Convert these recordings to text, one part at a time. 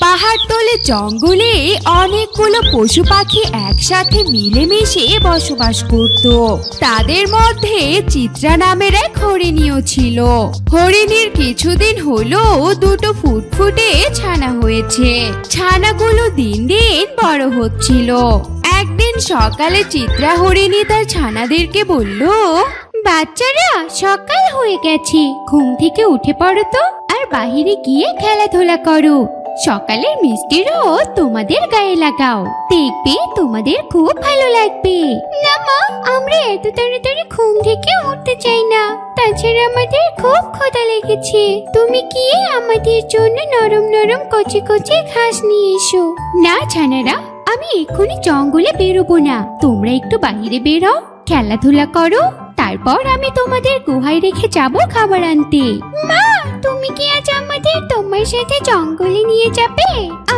পাহাড়তলে জঙ্গলে অনেকগুলো পশু পাখি একসাথে মিলেমিশে বসবাস করত। তাদের মধ্যে চিত্রা নামের এক হরিণীও ছিল। হরিণীর কিছুদিন হলো দুটো ফুটফুটে ছানা হয়েছে। ছানাগুলো দিন দিন বড় হচ্ছিল। একদিন সকালে চিত্রা হরিণী তার ছানাদেরকে বলল, বাচ্চারা, সকাল হয়ে গেছে। ঘুম থেকে উঠে পড়ো তো, আর বাহিরে গিয়ে খেলাধুলা করো। সকালের মিষ্টি রোদ তোমাদের গায়ে লাগাও। দেখবে তোমাদের খুব ভালো লাগবে। না মা, আমরা এত তাড়াতাড়ি ঘুম থেকে উঠতে চাই না। তাছাড়া আমাদের খুব ক্ষুধা লেগেছে। তুমি কি আমাদের জন্য নরম নরম কচি কচি ঘাস নিয়ে এসো। না ছানারা, আমি এক্ষুনি জঙ্গলে বেরোবো না। তোমরা একটু বাইরে বেরো, খেলাধুলা করো। তারপর আমি তোমাদের গুহায় রেখে যাব খাবার আনতে। মা, তুমি কি আজ আমাদের তোমার সাথে জঙ্গলে নিয়ে যাবে?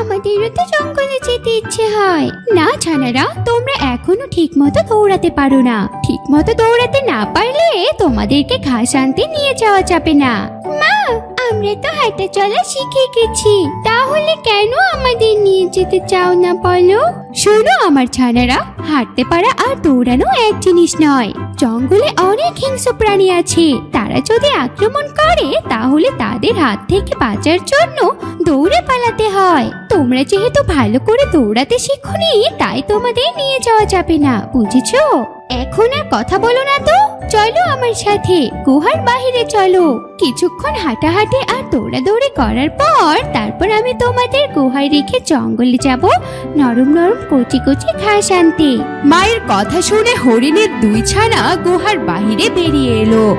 আমাদেরও তো জঙ্গলে যেতে ইচ্ছে হয়। না, ছানারা, তোমরা এখনও ঠিক মতো দৌড়াতে পারো না। ঠিক মতো দৌড়াতে না পারলে তোমাদেরকে ঘাস আনতে নিয়ে যাওয়া যাবে না। মা, আমরা তো হাঁটা চলা শিখে গেছি। তাহলে কেন আমাদের নিয়ে যেতে চাও না বলো? শোনো আমার ছানারা, হাঁটতে পারা আর দৌড়ানো এক জিনিস নয়। জঙ্গলে অনেক হিংস্র প্রাণী আছে। তারা যদি আক্রমণ করে, তাহলে তাদের হাত থেকে বাঁচার জন্য দৌড়ে পালাতে হয়। তোমরা যেহেতু ভালো করে দৌড়াতে শিখনি, তাই তোমাদের নিয়ে যাওয়া যাবে না, বুঝেছ? এখন আর কথা বলো না তো। চলো আমার সাথে, গুহার বাহিরে চলো। কিছুক্ষণ হাঁটাহাঁটি আর দৌড়াদৌড়ি করার পর, তারপর আমি তোমাদের গুহায় রেখে জঙ্গলে যাব। নরম নরম কচি কচি ঘাস আনতে মায়ের কথা শুনে হরিণের দুই ছানা গুহার বাহিরে বেরিয়ে এলো।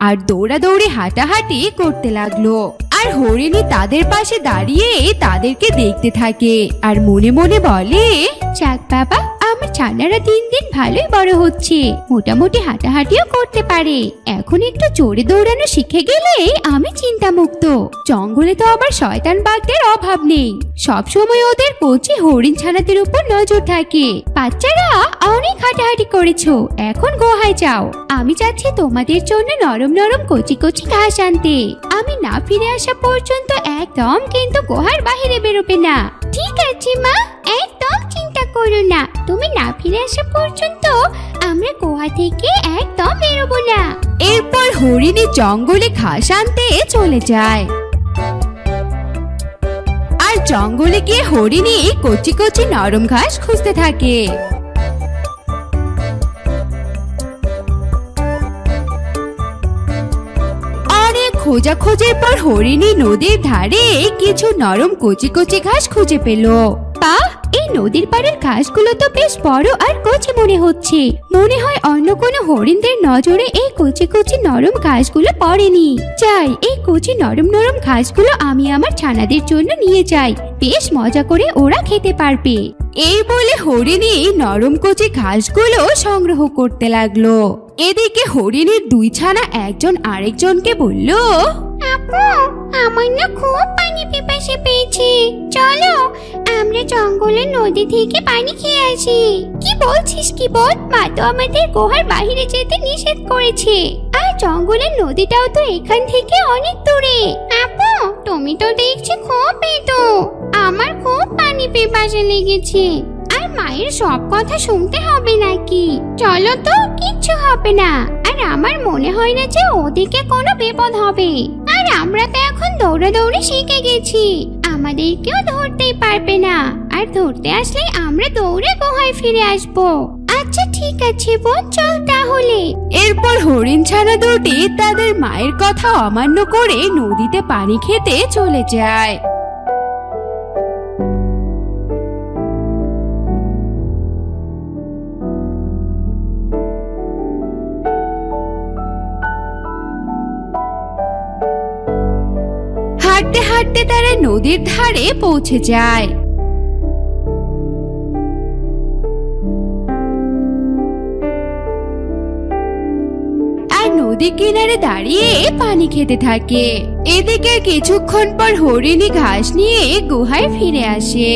আর দৌড়াদৌড়ি হাঁটাহাঁটি করতে লাগল। আর হরিণী তাদের পাশে দাঁড়িয়ে তাদেরকে দেখতে থাকে। আর মনে মনে বলে চাক বাবা ছানারা দিন দিন ভালোই বড় হচ্ছে। মোটামুটি হাঁটাহাঁটিও করতে পারে। এখন একটু জোরে দৌড়ানো শিখে গেলে আমি চিন্তামুক্ত। জঙ্গলে তো আবার শয়তান বাঘদের অভাব নেই। সব সময় ওদের কচি হরিণ ছানাদের উপর নজর থাকে। বাচ্চারা অনেক হাঁটাহাঁটি করেছ, এখন গুহায় যাও। আমি যাচ্ছি তোমাদের জন্য নরম নরম কচি কচি ঘাস আনতে। আমি না ফিরে আসা পর্যন্ত একদম কিন্তু গুহার বাহিরে বেরোবে না। ঠিক আছে মা, একদম চিন্তা করো না। তুমি না ফিরে আসা পর্যন্ত আমরা গুহা থেকে একদম বেরোবো না। এরপর হরিণী জঙ্গলে ঘাস আনতে চলে যায়। আর জঙ্গলে গিয়ে হরিণী কচি কচি নরম ঘাস খুঁজতে থাকে। অনেক খোঁজাখোঁজের পর হরিণী নদীর ধারে কিছু নরম কচি কচি ঘাস খুঁজে পেল। পা এই নদীর পাড়ের ঘাসগুলো তো বেশ বড় আর কচি মনে হচ্ছে। মনে হয় অন্য কোনো হরিণদের নজরে এই কচি কচি নরম ঘাসগুলো পড়েনি। যাই, এই কচি নরম নরম ঘাসগুলো আমি আমার ছানাদের জন্য নিয়ে যাই। বেশ মজা করে ওরা খেতে পারবে। এই বলে হরিণী নরম কচি ঘাসগুলো সংগ্রহ করতে লাগল। এদিকে হরিণীর দুই ছানা একজন আরেকজনকে বলল আপু, আমার না খুব পানি পিপাসে পেয়েছে। চলো, আমরা জঙ্গলের নদী থেকে পানি খেয়ে আসি। কি বলছিস, কি বল? মা তো আমাদের গুহার বাইরে যেতে নিষেধ করেছে। আর জঙ্গলের নদীটাও তো এখান থেকে অনেক দূরে। আপু, তুমি তো দেখছি খুব পেতো আমার খুব পানি পিপাসে লেগেছে। আর মায়ের সব কথা শুনতে হবে নাকি? চলো তো, কিচ্ছু হবে না। আর আমার মনে হয় না যে ওদিকে কোনো বিপদ হবে। আর আমরা তো এখন দৌড়াদৌড়ি শিখে গেছি। আমাদেরকেও ধরতেই পারবে না। আর ধরতে আসলে আমরা দৌড়ে গুহায় ফিরে আসব। আচ্ছা ঠিক আছে বোন, চল তাহলে। এরপর হরিণ ছানা দুটি তাদের মায়ের কথা অমান্য করে নদীতে পানি খেতে চলে যায়। নদীর ধারে পৌঁছে যায়। আর নদী কিনারে দাঁড়িয়ে পানি খেতে থাকে। এদিকে কিছুক্ষণ পর হরিণী ঘাস নিয়ে গুহায় ফিরে আসে।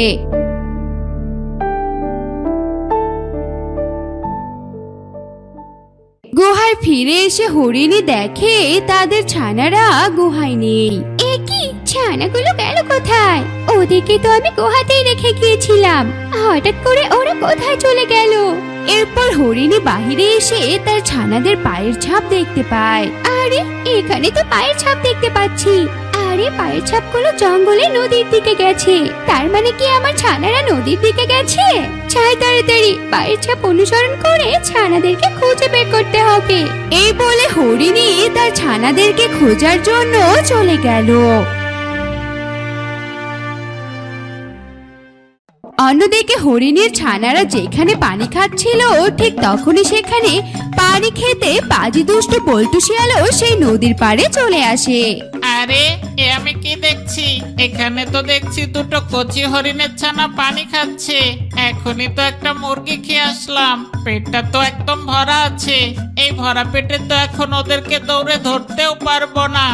গুহায় ফিরে এসে হরিণী দেখে তাদের ছানারা গুহায় নেই। ছানাগুলো গেল কোথায়? ওদেরকে তো আমি গুহাতেই রেখে গিয়েছিলাম। হঠাৎ করে ওরা কোথায় চলে গেল? এরপর হরিণী বাহিরে এসে তার ছানাদের পায়ের ছাপ দেখতে পায়। আরে, এখানে তো পায়ের ছাপ দেখতে পাচ্ছি। আরে, পায়ের ছাপগুলো জঙ্গলে নদীর দিকে গেছে। তার মানে কি আমার ছানারা নদীর দিকে গেছে? চাই তাড়াতাড়ি, পায়ের ছাপ অনুসরণ করে ছানাদেরকে খুঁজে বের করতে হবে। এই বলে হরিণী তার ছানাদেরকে খোঁজার জন্য চলে গেল। অন্যদিকে হরিণের ছানারা যেখানে পানি খাচ্ছিল ঠিক তখনই সেখানে পানি খেতে পাজি দুষ্ট বল্টু শিয়ালও সেই নদীর পাড়ে চলে আসে। আরে, এ আমি কি দেখছি? এখানে তো দেখছি দুটো কচি হরিণের ছানা পানি খাচ্ছে। এখনই তো একটা মুরগি খেয়ে আসলাম। পেটটা তো একদম ভরা আছে। এই ভরা পেটে তো এখন ওদেরকে দৌড়ে ধরতেও পারব না।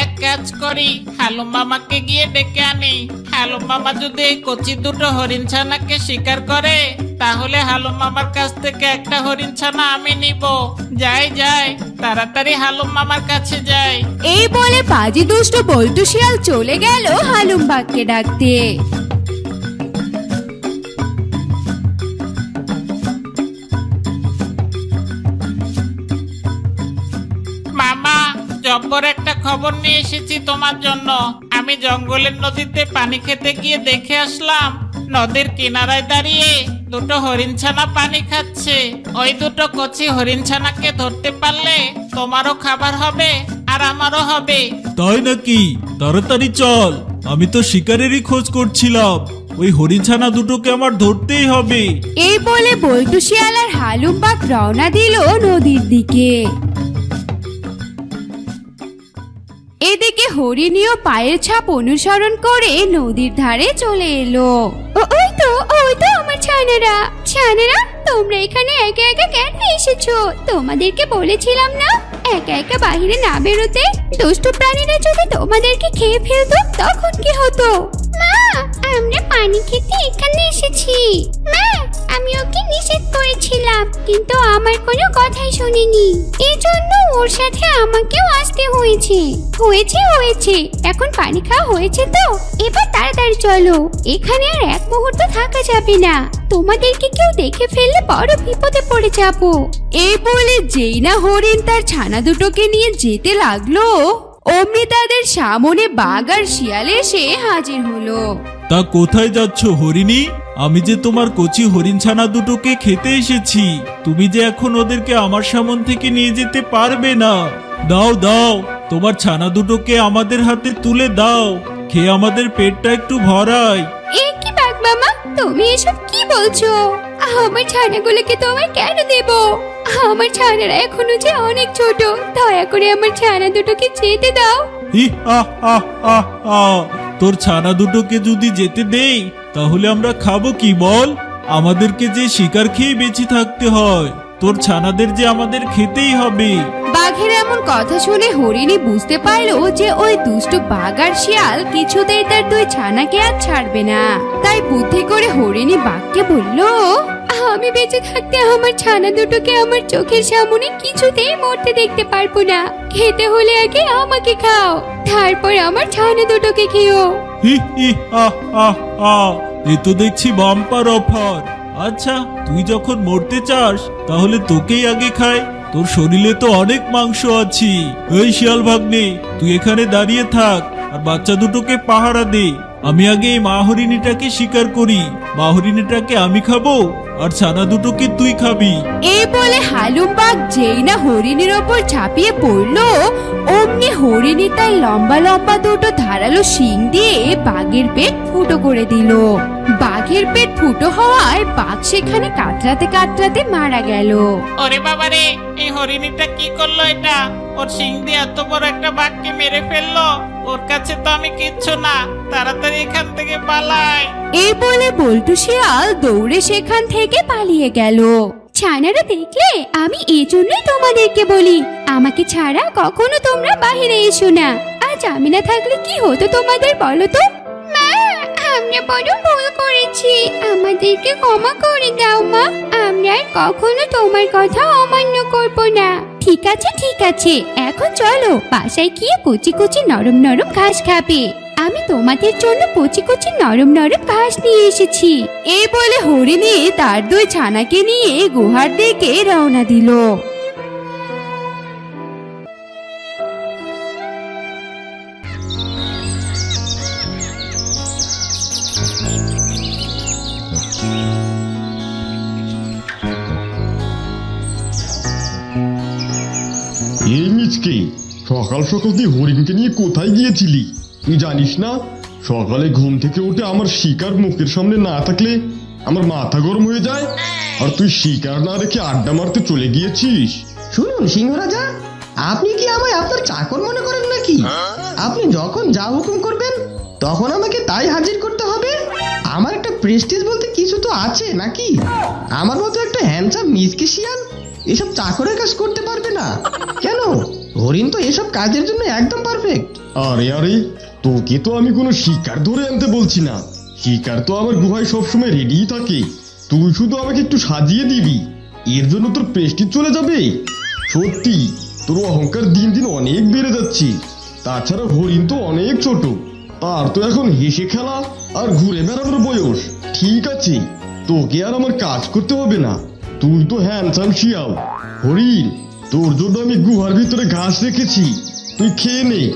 এক কাজ করি হালুম মামাকে গিয়ে ডেকে আনি। হালুম মামা যদি এই কচি দুটো হরিণ ছানাকে শিকার করে, তাহলে হালুম মামার কাছ থেকে একটা হরিণ ছানা আমি নিব। যাই যাই তাড়াতাড়ি হালুম মামার কাছে যাই। এই বলে পাজি দুষ্ট বল্টু শিয়াল চলে গেল হালুম বাঘকে ডাকতে। মামা জব্বর একটা খবর নিয়ে এসেছি তোমার জন্য। আমি জঙ্গলের নদীতে পানি খেতে গিয়ে দেখে আসলাম নদীর কিনারায় দাঁড়িয়ে দুটো হরিণছানা পানি খাচ্ছে। ওই দুটো কচি হরিণছানাকে ধরতে পারলে তোমারও খাবার হবে আর আমারও হবে। তাই নাকি? তাড়াতাড়ি চল। আমি তো শিকারেরই খোঁজ করছিলাম। ওই হরিণ ছানা দুটোকে আমার ধরতেই হবে। এই বলে বল্টু শিয়াল আর হালুম বাঘ রওনা দিল নদীর দিকে। এদিকে হরিণীয় পায়ের ছাপ অনুসরণ করে নদীর ধারে চলে এলো। ওই তো ওই তো আমার ছানারা। ছানারা, তোমরা এখানে একা একা কেন এসেছ? তোমাদেরকে বলেছিলাম না, একা একা বাহিরে না বেরোতে দুষ্ট প্রাণীরা যদি তোমাদেরকে খেয়ে ফেলতো, তখন কি হতো? আমরা পানি খেতে এখানে এসেছি। মা, আমি ওকে নিষেধ করেছিলাম, কিন্তু আমার কোনো কথাই শুনিনি। এই জন্য ওর সাথে আমাকেও আসতে হয়েছে। হয়েছে হয়েছে। এখন পানি খাওয়া হয়েছে তো? এবার তাড়াতাড়ি চলো। এখানে আর এক মুহূর্ত থাকা যাবে না। তোমাদেরকে কেউ দেখে ফেললে বড় বিপদে পড়ে যাব। এই বলে যেই না হরিণ তার ছানা দুটোকে নিয়ে যেতে লাগল অমনি তাদের সামনে বাঘ আর শিয়াল এসে হাজির হলো। তা কোথায় যাচ্ছ হরিণী? আমি যে তোমার কচি হরিণছানা দুটোকে খেতে এসেছি তুমি যে এখন ওদেরকে আমার সামন থেকে নিয়ে যেতে পারবে না। দাও দাও তোমার ছানা দুটোকে আমাদের হাতে তুলে দাও খেয়ে আমাদের পেটটা একটু ভরাই। এ কি বাঘ মামা তুমি এসব কি বলছো? আমার ছানাগুলোকে তোমায় কেন দেব? আমার ছানারা এখনও যে অনেক ছোট দয়া করে আমার ছানা দুটোকে যেতে দাও। হি আহ আহ আহ আহ। তোর ছানা দুটোকে যদি যেতে দেই, তাহলে আমরা খাব কি বল? আমাদেরকে যে শিকার খেয়ে বেঁচে থাকতে হয়। তোর ছানাদের যে আমাদের খেতেই হবে। বাঘের এমন কথা শুনে হরিণী বুঝতে পারল যে ওই দুষ্ট বাঘ আর শিয়াল কিছুতেই তার দুই ছানাকে আর ছাড়বে না। তাই বুদ্ধি করে হরিণী বাঘকে বলল আমি বেঁচে থাকতে আমার ছানা দুটোকে আমার চোখের সামনে কিছুতেই মরতে দেখতে পারব না। খেতে হলে আগে আমাকে খাও তারপর আমার ছানা দুটোকে খেও হি হি আহ আহ আহ। এ তো দেখছি বাম্পার অফার। আচ্ছা তুই যখন মরতে চাস, তাহলে তোকেই আগে খায়। তোর শরীরে তো অনেক মাংস আছে। ওই শিয়াল ভাগ্নে, তুই এখানে দাঁড়িয়ে থাক আর বাচ্চা দুটোকে পাহারা দে। আমি আগে এই মা হরিণীটাকে শিকার করি। মা হরিণীটাকে আমি খাব? আর ছানা দুটোকে তুই খাবি। এই বলে হালুম বাঘ যেই না হরিণীর ওপর ঝাঁপিয়ে পড়ল অমনি হরিণী তার লম্বা লম্বা দুটো ধারালো শিং দিয়ে বাঘের পেট ফুটো করে দিল। বাঘের পেট ফুটো হওয়ায় বাঘ সেখানে কাতরাতে কাতরাতে মারা গেল। ওরে বাবারে এই হরিণীটা কি করল এটা? ওর শিং দিয়ে এত বড় একটা বাঘকে মেরে ফেলল। ওর কাছে তো আমি কিচ্ছু না তাড়াতাড়ি এখান থেকে পালাই এই বলে বল্টু শিয়াল দৌড়ে সেখান থেকে পালিয়ে গেল। ছানারা দেখলে, আমি এই তোমাদেরকে বলি, আমাকে ছাড়া কখনো তোমরা বাইরে এসো না। আজ আমি না থাকলে কি হতো তোমাদের বলো তো? আমরা বড় ভুল করেছি। আমাদেরকে ক্ষমা করে দাও, মা। আমরা আর কখনো তোমার কথা অমান্য করব না। ঠিক আছে ঠিক আছে। এখন চলো, বাসায় গিয়ে কুচি কুচি নরম নরম ঘাস খাবে। আমি তোমাদের জন্য কচি কচি নরম নরম ঘাস নিয়ে এসেছি। এই বলে হরিণী তার দুই ছানাকে নিয়ে গুহার দিকে রওনা দিল। সকাল সকাল তুই হরিণকে নিয়ে কোথায় গিয়েছিলি? তুই জানিস না সকালে ঘুম থেকে উঠে আমার শিকার মুখের সামনে না থাকলে আমার মাথা গরম হয়ে যায়? আর তুই শিকার না রেখে আড্ডা মারতে চলে গিয়েছিস? শুনুন সিংহরাজা আপনি কি আমায় আপনার চাকর মনে করেন নাকি? আপনি যখন যা হুকুম করবেন তখন আমাকে তাই হাজির করতে হবে? আমার একটা প্রেস্টিজ বলতে কিছু তো আছে নাকি? আমার মতো একটা হ্যান্ডসাম মিসকে শিয়াল এসব চাকরের কাজ করতে পারবে না। কেন? হরিণ তো এসব কাজের জন্য একদম পারফেক্ট আরে আরে তোকে তো আমি কোনো শিকার ধরে আনতে বলছি না। শিকার তো আমার গুহায় সবসময় রেডিই থাকে। তুই শুধু আমাকে একটু সাজিয়ে দিবি। এর জন্য তোর প্রেস্টিজ চলে যাবে। সত্যি, তোর অহংকার দিন দিন অনেক বেড়ে যাচ্ছে। তাছাড়া হরিণ তো অনেক ছোট। তার তো এখন হেসে খেলা আর ঘুরে বেড়ানোর বয়স। ঠিক আছে, তোকে আর আমার কাজ করতে হবে না। তুই তো হ্যান্ডসাম শিয়াল। হরিণ, তোর জন্য আমি গুহার ভিতরে ঘাস রেখেছি। তুই খেয়ে নে।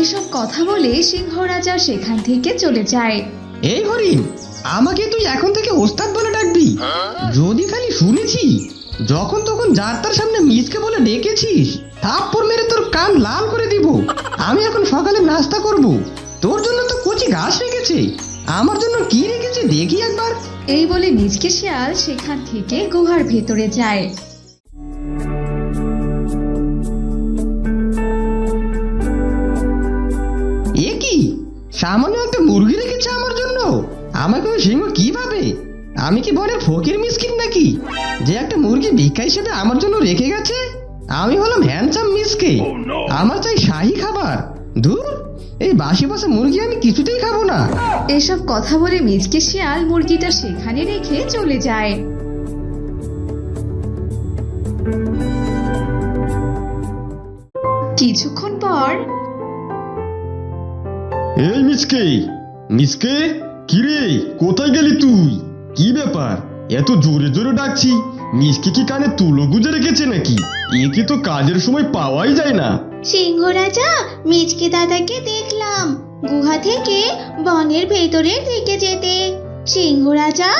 এসব কথা বলে সিংহ রাজা সেখান থেকে চলে যায়। এই হরিণ আমাকে তুই এখন থেকে ওস্তাদ বলে ডাকবি? যদি খালি শুনেছি যখন তখন যার তার সামনে মিসকে বলে ডেকেছিস থাপ্পড় মেরে তোর কান লাল করে দিব। আমি এখন সকালে নাস্তা করব। তোর জন্য তো কচি ঘাস রেখেছে। আমার জন্য কি রেখেছে দেখি একবার। এই বলে নিজকে শিয়াল সেখান থেকে গুহার ভেতরে যায়। সামান্য একটা মুরগি রেখেছে আমার জন্য। আমাকে ওই সিংহ কি ভাবে আমি কি বলে ফকির মিসকিন নাকি? যে একটা মুরগি ভিক্ষা হিসেবে আমার জন্য রেখে গেছে? আমি হলাম হ্যান্ডসাম মিসকে। আমার চাই শাহী খাবার। দূর এই বাসি বাসা মুরগি আমি কিছুতেই খাব না। এসব কথা বলে মিজকে শিয়াল মুরগিটা সেখানে রেখে চলে যায়। কিছুক্ষণ পর এই মিসকে মিসকে কিরে কোথায় গেলি তুই? কি ব্যাপার? এত জোরে জোরে ডাকছি মিসকে কি কানে তুলো গুজে রেখেছে নাকি? একে তো কাজের সময় পাওয়াই যায় না। সিংহ রাজা মিচকে দাদাকে দেখলাম। গুহা থেকে বনের ভেতরের দিকে যেতে। সিংহ রাজা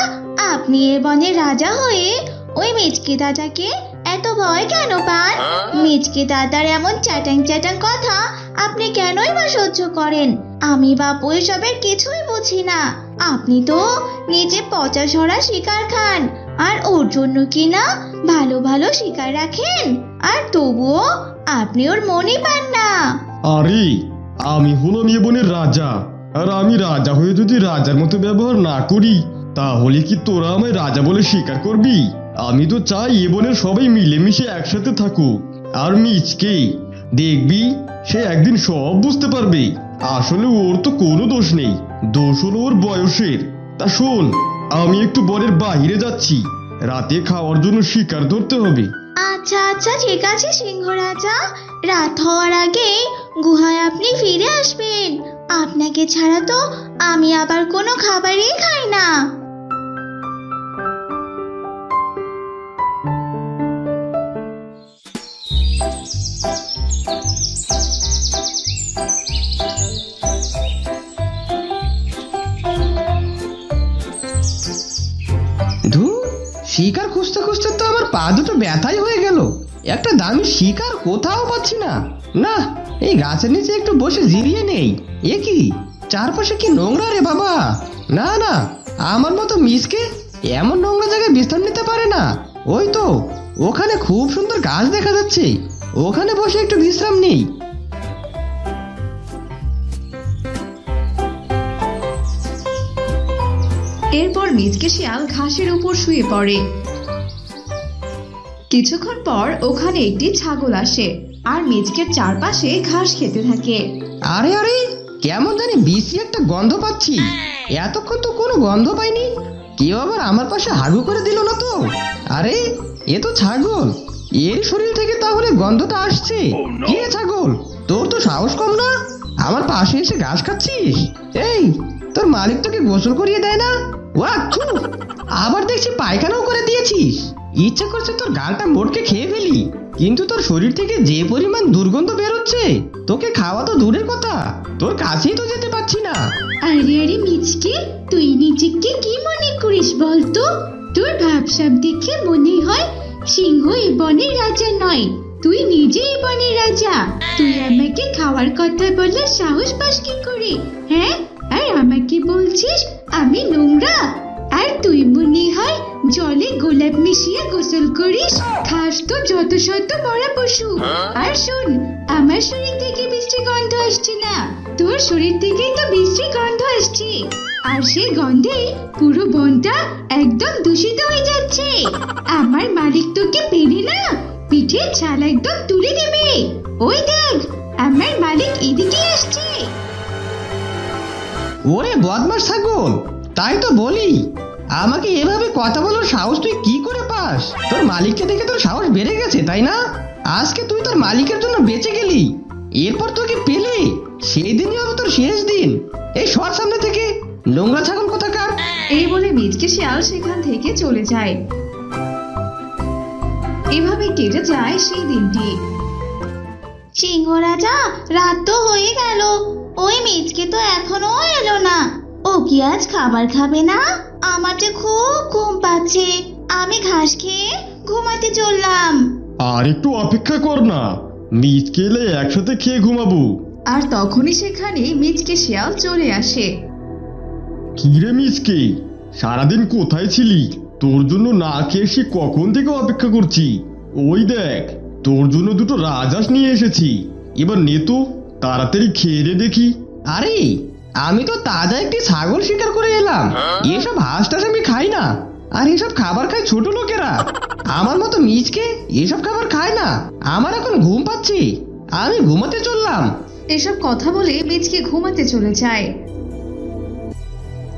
আপনি এ বনের রাজা হয়ে ওই মিচকে দাদাকে এত ভয় কেন পান? মিচকে দাদার এমন চ্যাটাং চ্যাটাং কথা আপনি কেনই বা সহ্য করেন? আমি বাপু এসবের কিছুই বুঝি না। আপনি তো নিজে পচা সরা শিকার খান, আর ওর জন্য কি না ভালো ভালো শিকার রাখেন? আর তবুও আপনি ওর মনে পান না। আরে, আমি হলো এ বনের রাজা, আর আমি রাজা হয়ে যদি রাজার মতো ব্যবহার না করি, তাহলে কি তোরা আমায় রাজা বলে স্বীকার করবি? আমি তো চাই এ বনের সবাই মিলেমিশে একসাথে থাকুক, আর মিচকে দেখবি সে একদিন সব বুঝতে পারবে। আসলে ওর তো কোনো দোষ নেই। দোষ হলো ওর বয়সের। তা শোন, আমি একটু বরের বাইরে যাচ্ছি। রাতে খাওয়ার জন্য শিকার ধরতে হবে। আচ্ছা আচ্ছা ঠিক আছে, সিংহ রাজা। রাত হওয়ার আগে গুহায় আপনি ফিরে আসবেন। আপনাকে ছাড়া তো আমি আবার কোনো খাবারই খাই না। শিকার খুঁজতে খুঁজতে তো আমার পা দুটো ব্যথাই হয়ে গেল। একটা দামি শিকার কোথাও পাচ্ছি না। না, এই গাছের নিচে একটু বসে জিরিয়ে নেই। এ কি? চারপাশে কি নোংরা রে বাবা? না না, আমার মতো মিসকে এমন নোংরা জায়গায় বিশ্রাম নিতে পারে না। ওই তো, ওখানে খুব সুন্দর গাছ দেখা যাচ্ছে। ওখানে বসে একটু বিশ্রাম নেই। এরপর মিজকে শিয়াল ঘাসের উপর শুয়ে পড়ে। কিছুক্ষণ পর ওখানে একটি ছাগল আসে আর মিজকের চারপাশে ঘাস খেতে থাকে। আরে আরে কেমন জানি বিশ্রী একটা গন্ধ পাচ্ছি। এতক্ষণ তো কোনো গন্ধ পাইনি। কেউ আবার আমার পাশে হাগু করে দিল না তো? আরে এ তো ছাগল। এর শরীর থেকে তাহলে গন্ধটা আসছে। কি ছাগল? তোর তো সাহস কম না? আমার পাশে এসে ঘাস খাচ্ছিস? এই তোর মালিক তোকে গোসল করিয়ে দেয় না? ওয়াচ্ছু আবার দেখছি পায়খানাও করে দিয়েছিস। ইচ্ছে করছে তোর গালটা মোটকে খেয়ে ফেলি। কিন্তু তোর শরীর থেকে যে পরিমাণ দুর্গন্ধ বেরোচ্ছে, তোকে খাওয়া তো দূরের কথা। তোর কাছেই তো যেতে পারছি না। আরে আরে মিচকে, তুই নিজেকে কি মনে করিস বলতো? তোর ভাবসাব দেখে মনে হয় সিংহ এ বনের রাজা নয়। তুই নিজে এ বনের রাজা। তুই আমাকে খাওয়ার কথা বলার সাহস পাস কি করে হ্যাঁ? আর আমাকে বলছিস আমি নোংরা। আর তুই মনে হয় জলে গোলাপ মিশিয়ে গোসল করিস। খাস তো যত শত মরা পশু। আর শোন আমার শরীর থেকে মিষ্টি গন্ধ আসছে না। তোর শরীর থেকেই তো বৃষ্টি গন্ধ আসছে। আর সেই গন্ধে পুরো বনটা একদম দূষিত হয়ে যাচ্ছে। আমার মালিক তোকে পেরে না পিঠে ছাল একদম তুলে দেবে। ওই দেখ আমার মালিক এদিকে আসছে। ওরে বদমাস ছাগল তাই তো বলি। আমাকে এভাবে কথা বলার সাহস তুই কি করে পাস? তোর মালিককে দেখে তোর সাহস বেড়ে গেছে তাই না? আজকে তুই তোর মালিকের জন্য বেঁচে গেলি। এরপর তোকে পেলে সেই দিনই হবে তোর শেষ দিন। এই সর সামনে থেকে। নোংরা ছাগল কোথাকার? এই বলে মিচকে শিয়াল সেখান থেকে চলে যায়। এভাবে কেটে যায় সেই দিনটি। সিংহ রাজা রাত তো হয়ে গেল। ওই মিচকে তো এখনও এলো না। ও কি আজ খাবার খাবে না? আমার যে খুব ঘুম পাচ্ছে। আমি ঘাস খেয়ে ঘুমাতে চললাম। আর একটু অপেক্ষা কর না। মিচকে এলে একসাথে খেয়ে ঘুমাবো। আর তখনই সেখানে মিচকে শিয়াল চলে আসে। কিরে মিচকে? সারাদিন কোথায় ছিলি? তোর জন্য না খেয়ে সে কখন থেকে অপেক্ষা করছি? ওই দেখ তোর জন্য দুটো রাজহাঁস নিয়ে এসেছি। এবার নে তো। তাড়াতাড়ি খেয়ে রে দেখি। আরে আমি তো তাজা একটি ছাগল শিকার করে এলাম। এসব হাঁস টাস আমি খাই না। আর এসব খাবার খায় ছোট লোকেরা। আমার মতো মিচকে এসব খাবার খায় না। আমার এখন ঘুম পাচ্ছি। আমি ঘুমাতে চললাম। এসব কথা বলে মিচকে ঘুমাতে চলে যায়।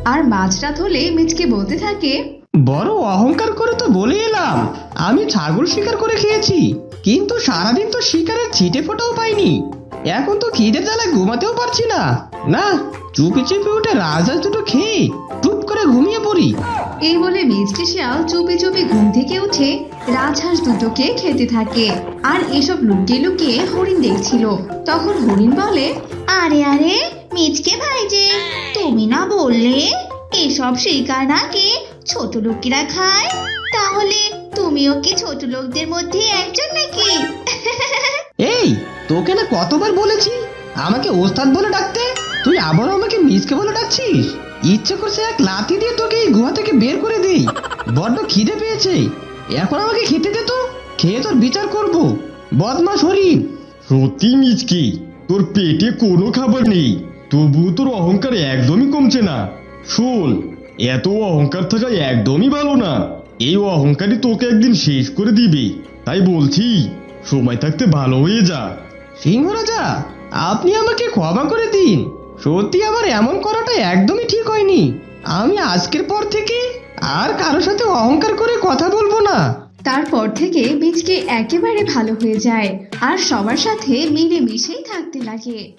আর মাঝরাত হলে মিচকে বলতে থাকে বড় অহংকার করে তো বলে এলাম। আমি ছাগল শিকার করে খেয়েছি, কিন্তু সারাদিন তো শিকারের ছিটে ফোটাও পাইনি। এখন তো খিদের জ্বালায় ঘুমাতেও পারছি না। না, চুপি চুপি উঠে রাজহাঁস দুটো খেয়ে টুপ করে ঘুমিয়ে পড়ি। এই বলে মিচকে শিয়াল চুপি চুপি ঘুম থেকে উঠে রাজহাঁস দুটোকে খেতে থাকে। আর এসব লুকিয়ে লুকিয়ে হরিণ দেখছিল। তখন হরিণ বলে, আরে আরে, মিচকে ভাই যে, তুমি না বললে, এসব শিকার নাকি ছোট লোকেরা খায়? তাহলে তুমিও কি ছোট লোকদের মধ্যে একজন নাকি? এই তোকে না কতবার বলেছি? আমাকে ওস্তাদ বলে ডাকতে? তুই আবারও আমাকে মিসকে বলে ডাকছিস? ইচ্ছে করছে এক লাথি দিয়ে তোকে এই গুহা থেকে বের করে দেই। বড্ড খিদে পেয়েছে। এখন আমাকে খেতে দে তো। খেয়ে তোর বিচার করব। বদমাস হরিণ সত্যি মিচকে তোর পেটে কোনো খাবার নেই। তবুও তোর অহংকার একদমই কমছে না। শোন এত অহংকার থাকা একদমই ভালো না। এই অহংকারই তোকে একদিন শেষ করে দিবে। তাই বলছি, সময় থাকতে ভালো হয়ে যা। সিংহ রাজা আপনি আমাকে ক্ষমা করে দিন। সত্যি আমার এমন করাটা একদমই ঠিক হয়নি। আমি আজকের পর থেকে আর কারোর সাথে অহংকার করে কথা বলব না। তারপর থেকে মিচকে একেবারে ভালো হয়ে যায়। আর সবার সাথে মিলেমিশেই থাকতে লাগে।